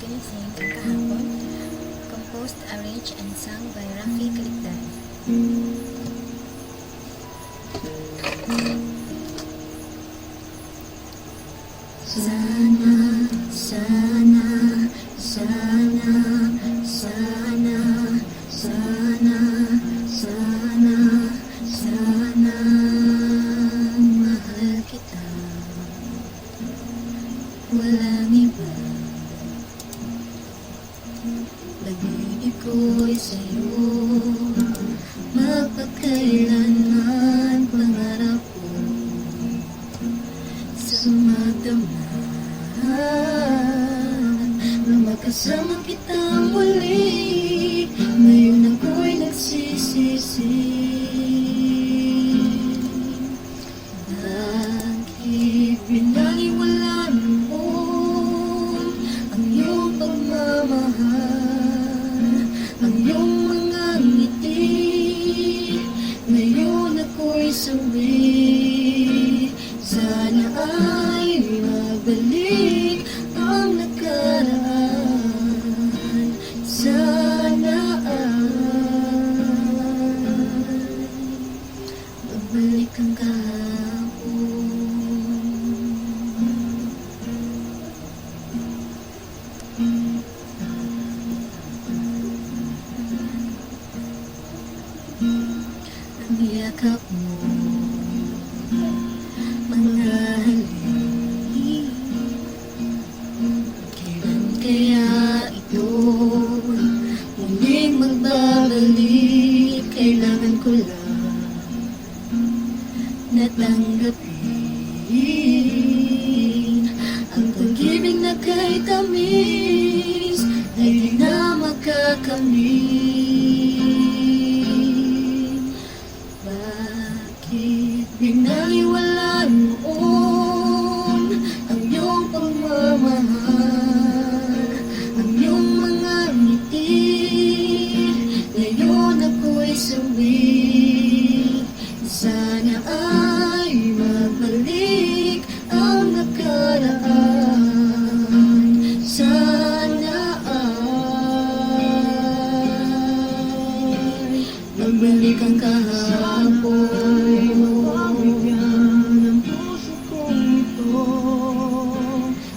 ginising kahapon. Composed, arranged, and sung by Rafi Kaligdan. Sana, sana, sana, sana, sana, sana, sana, mahal kita. Walang iba Pag-ibig ko'y sa'yo. Mapagkailanman pangarap ko. Sa magdamag Na makasama kita muli. Ngayon ako'y nagsisisi. Bakit binaliwalaan ay magbalik ang nakaraan. Sana ay Babalik ang kahapon Ang yakap mo ko lang natanggapin Ang pag-ibig na kay tamis Ay di na makakamit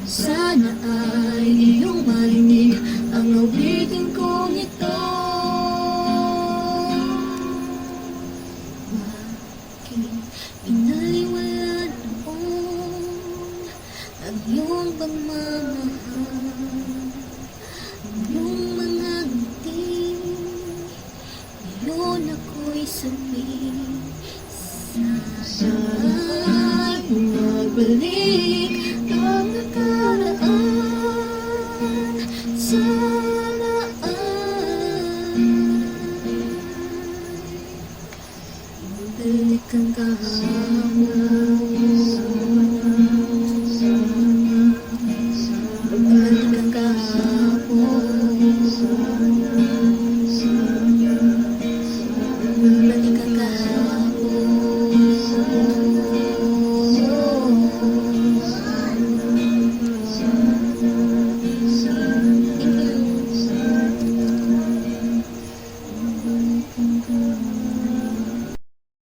Sana ay iyong marinig ang awitin kong ito. Bakit pinaliwalaan ang iyong pagmamahal Siya'y nagbalik ng nakaraan sa laan Madalit kang kahanap.